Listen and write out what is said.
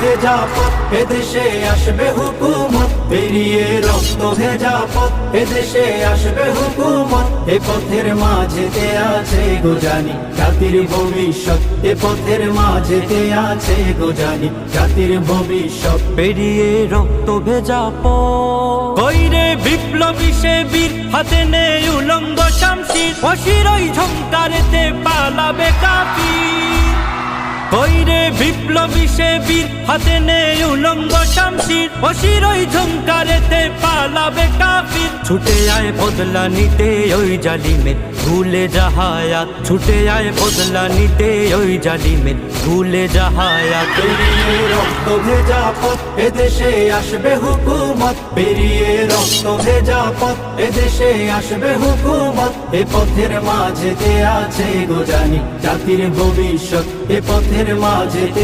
ভেজা পথ এদেশে আসবে হুকুমত। পেরিয়ে রক্ত ভেজা পথ এদেশে আসবে হুকুমত। এ পথের মাঝেতে আছে গোজানি জাতির ভবিষ্যৎ। এ পথের মাঝেতে আছে গোজানি জাতির ভবিষ্যৎ। পেরিয়ে রক্ত ভেজা কইরে বিপ্লবী সে বীর? হাতে নে উলঙ্গ শামশির। অশির ওই ঝঙ্কারেতে পালাবে কাপি কইরে বিপ্লবী সে বীর হাতে নে উলঙ্গ শামশির। অশিরই ঝুমকারেতে পালাবে ছুটে আয় বদলা নিতে ওই জালিমের ভুলে যাহায়াত ছুটে আয় বদলা নিতে ওই জালিমের ভুলে যাহায়াত পেরিয়ে রক্ত ভেজা পথ, এদেশে আসবে হুকুমত। পেরিয়ে রক্ত ভেজা পথ, এদেশে আসবে হুকুমত। এ পথের মাঝেতে আছে গোজানি জাতির ভবিষ্যৎ, এ পথের মাঝেতে